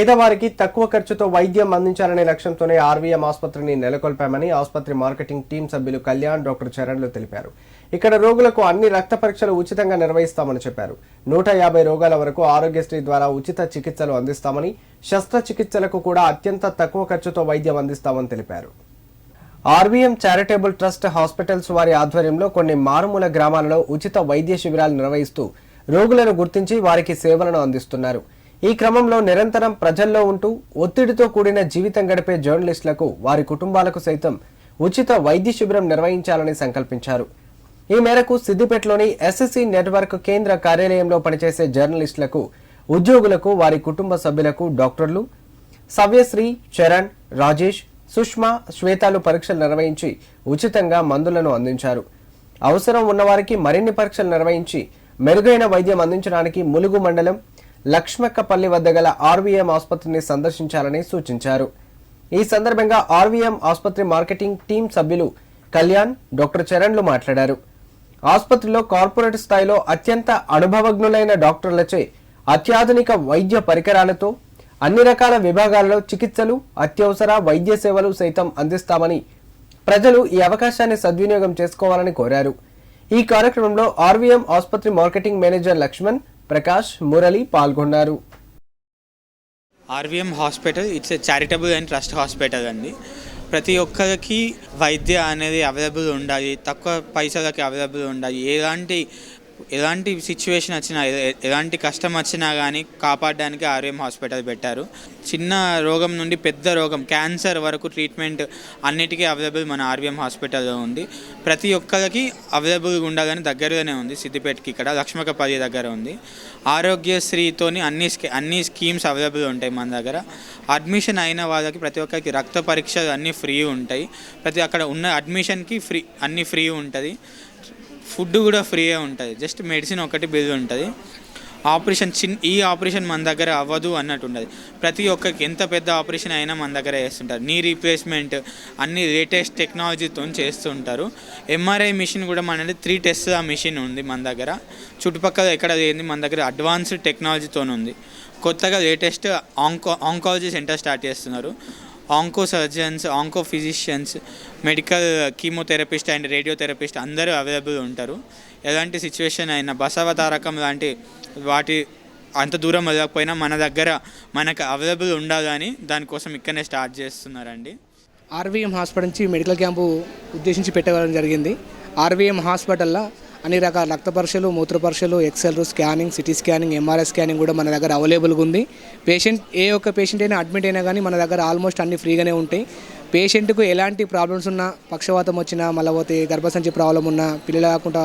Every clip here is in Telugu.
పేదవారికి తక్కువ ఖర్చుతో వైద్యం అందించాలనే లక్ష్యంతోనే ఆర్వీఎం ఆసుపత్రిని నెలకొల్పామని ఆసుపత్రి మార్కెటింగ్ టీం సభ్యులు కళ్యాణ్ డాక్టర్ చరణ్లు తెలిపారు. ఇక్కడ రోగులకు అన్ని రక్త పరీక్షలు ఉచితంగా నిర్వహిస్తామని చెప్పారు. నూట యాభై రోగాల వరకు ఆరోగ్యశ్రీ ద్వారా ఉచిత చికిత్సలు అందిస్తామని శస్త్రచికిత్సలకు కూడా అత్యంత తక్కువ ఖర్చుతో వైద్యం అందిస్తామని తెలిపారు. ఆర్వీఎం చారిటబుల్ ట్రస్ట్ హాస్పిటల్స్ వారి ఆధ్వర్యంలో కొన్ని మారుమూల గ్రామాలలో ఉచిత వైద్య శిబిరాలు నిర్వహిస్తూ రోగులను గుర్తించి వారికి సేవలను అందిస్తున్నారు. ఈ క్రమంలో నిరంతరం ప్రజల్లో ఉంటూ ఒత్తిడితో కూడిన జీవితం గడిపే జర్నలిస్టులకు వారి కుటుంబాలకు సైతం ఉచిత వైద్య శిబిరం నిర్వహించాలని సంకల్పించారు. ఈ మేరకు సిద్దిపేటలోని ఎస్ఎస్సి నెట్వర్క్ కేంద్ర కార్యాలయంలో పనిచేసే జర్నలిస్టులకు ఉద్యోగులకు వారి కుటుంబ సభ్యులకు డాక్టర్లు సవ్యశ్రీ చరణ్ రాజేష్ సుష్మా శ్వేతాలు పరీక్షలు నిర్వహించి ఉచితంగా మందులను అందించారు. అవసరం ఉన్నవారికి మరిన్ని పరీక్షలు నిర్వహించి మెరుగైన వైద్యం అందించడానికి ములుగు మండలం లక్ష్మక్కపల్లి వద్ద గల ఆర్వీఎం ఆసుపత్రిని సందర్శించాలని సూచించారు. ఈ సందర్భంగా ఆర్వీఎం ఆసుపత్రి మార్కెటింగ్ టీం సభ్యులు కళ్యాణ్ డాక్టర్ చరణ్లు మాట్లాడారు. ఆసుపత్రిలో కార్పొరేట్ స్థాయిలో అత్యంత అనుభవజ్ఞులైన డాక్టర్లచే అత్యాధునిక వైద్య పరికరాలతో అన్ని రకాల విభాగాలలో చికిత్సలు అత్యవసర వైద్య సేవలు సైతం అందిస్తామని ప్రజలు ఈ అవకాశాన్ని సద్వినియోగం చేసుకోవాలని కోరారు. ఈ కార్యక్రమంలో ఆర్వీఎం ఆసుపత్రి మార్కెటింగ్ మేనేజర్ లక్ష్మణ్ ప్రకాష్ మురళి పాల్గొన్నారు. RVM hospital it's a charitable and trust hospital అండి. ప్రతి ఒక్కరికి వైద్య అనేది అవైలబుల్ ఉండాలి తక్కువ పైసలకి అవైలబుల్ ఉండాలి. ఎలాంటి ఎలాంటి సిచ్యువేషన్ వచ్చినా ఎలాంటి కష్టం వచ్చినా కానీ కాపాడడానికి ఆర్వీఎం హాస్పిటల్ పెట్టారు. చిన్న రోగం నుండి పెద్ద రోగం క్యాన్సర్ వరకు ట్రీట్మెంట్ అన్నిటికీ అవైలబుల్ మన ఆర్వీఎం హాస్పిటల్లో ఉంది. ప్రతి ఒక్కరికి అవైలబుల్గా ఉండాలని దగ్గరలోనే ఉంది. సిద్దిపేటకి ఇక్కడ లక్ష్మకపల్లి దగ్గర ఉంది. ఆరోగ్యశ్రీతోని అన్ని స్కీ అన్ని స్కీమ్స్ అవైలబుల్ ఉంటాయి మన దగ్గర. అడ్మిషన్ అయిన వాళ్ళకి ప్రతి ఒక్కరికి రక్త పరీక్షలు అన్నీ ఫ్రీ ఉంటాయి. ప్రతి అక్కడ ఉన్న అడ్మిషన్కి ఫ్రీ అన్నీ ఫ్రీ ఉంటుంది. ఫుడ్ కూడా ఫ్రీగా ఉంటుంది. జస్ట్ మెడిసిన్ ఒకటి బిల్ ఉంటుంది. ఆపరేషన్ చిన్ ఈ ఆపరేషన్ మన దగ్గర అవ్వదు అన్నట్టు ఉండదు. ప్రతి ఒక్కరికి ఎంత పెద్ద ఆపరేషన్ అయినా మన దగ్గర చేస్తుంటారు నీ రీప్లేస్మెంట్ అన్ని లేటెస్ట్ టెక్నాలజీతో చేస్తుంటారు. ఎంఆర్ఐ మిషన్ కూడా మన త్రీ టెస్ట్ ఆ మిషన్ ఉంది మన దగ్గర. చుట్టుపక్కల ఎక్కడ లేని మన దగ్గర అడ్వాన్స్డ్ టెక్నాలజీతో ఉంది కొత్తగా latest onco oncology centre start చేస్తున్నారు. Onco surgeons onco physicians medical chemotherapist and radiotherapist అందరూ అవైలబుల్ ఉంటారు. ఎలాంటి సిచ్యువేషన్ అయినా బసవతారకం లాంటి వాటి అంత దూరం వెళ్ళకపోయినా మన దగ్గర మనకు అవైలబుల్ ఉండాలని దానికోసం ఇక్కడనే స్టార్ట్ చేస్తున్నారండి. ఆర్వీఎం హాస్పిటల్ నుంచి మెడికల్ క్యాంపు ఉద్దేశించి పెట్టడం జరిగింది. ఆర్వీఎం హాస్పిటల్లో అన్ని రకాల రక్త పరీక్షలు మూత్ర పరీక్షలు X ray scanning CT scanning MRI scanning కూడా మన దగ్గర అవైలబుల్గా ఉంది. పేషెంట్ ఏ ఒక్క పేషెంట్ అయినా అడ్మిట్ అయినా కానీ మన దగ్గర ఆల్మోస్ట్ అన్ని ఫ్రీగానే ఉంటాయి. పేషెంట్కు ఎలాంటి ప్రాబ్లమ్స్ ఉన్నా పక్షవాతం వచ్చినా మళ్ళీ పోతే గర్భసంచి ప్రాబ్లం ఉన్నా పిల్లలు కాకుండా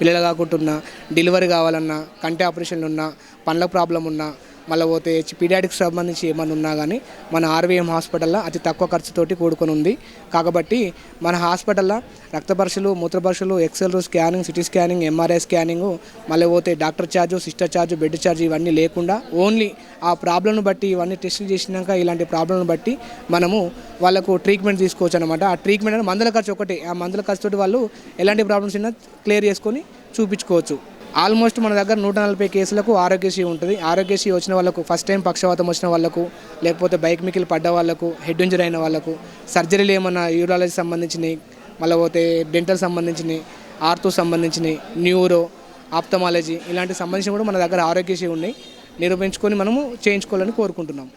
పిల్లలు కాకుండా ఉన్నా డెలివరీ కావాలన్నా కంటి ఆపరేషన్లు ఉన్నా పండ్ల ప్రాబ్లం ఉన్నా మళ్ళీ పోతే పీడియాటిక్స్ సంబంధించి ఏమన్నా ఉన్నా కానీ మన ఆర్వీఎం హాస్పిటల్లో అతి తక్కువ ఖర్చుతోటి కూడుకొని ఉంది. కాబట్టి మన హాస్పిటల్లో రక్త పరీక్షలు మూత్ర పరీక్షలు X ray scanning CT scanning MRI scanning మళ్ళీ పోతే doctor charge sister charge bed charge ఇవన్నీ లేకుండా ఓన్లీ ఆ ప్రాబ్లంను బట్టి ఇవన్నీ టెస్టులు చేసినాక ఇలాంటి ప్రాబ్లంను బట్టి మనము వాళ్ళకు ట్రీట్మెంట్ తీసుకోవచ్చు అనమాట ఆ ట్రీట్మెంట్ అంటే మందుల ఖర్చు ఒకటే. ఆ మందుల ఖర్చుతోటి వాళ్ళు ఎలాంటి ప్రాబ్లమ్స్ ఉన్నా క్లియర్ చేసుకొని చూపించుకోవచ్చు. ఆల్మోస్ట్ మన దగ్గర నూట నలభై కేసులకు ఆరోగ్యశ్రీ ఉంటుంది. ఆరోగ్యశ్రీ వచ్చిన వాళ్ళకు ఫస్ట్ టైం పక్షవాతం వచ్చిన వాళ్ళకు లేకపోతే బైక్ మికిలి పడ్డ వాళ్ళకు హెడ్ ఇంజరీ అయిన వాళ్ళకు సర్జరీలు ఏమన్నా యూరాలజీ సంబంధించినవి మళ్ళీ పోతే డెంటల్ సంబంధించినవి ఆర్థో సంబంధించినవి న్యూరో ఆప్తమాలజీ ఇలాంటి సంబంధించిన కూడా మన దగ్గర ఆరోగ్యశ్రీ ఉన్నాయి. నిరూపించుకొని మనము చేయించుకోవాలని కోరుకుంటున్నాం.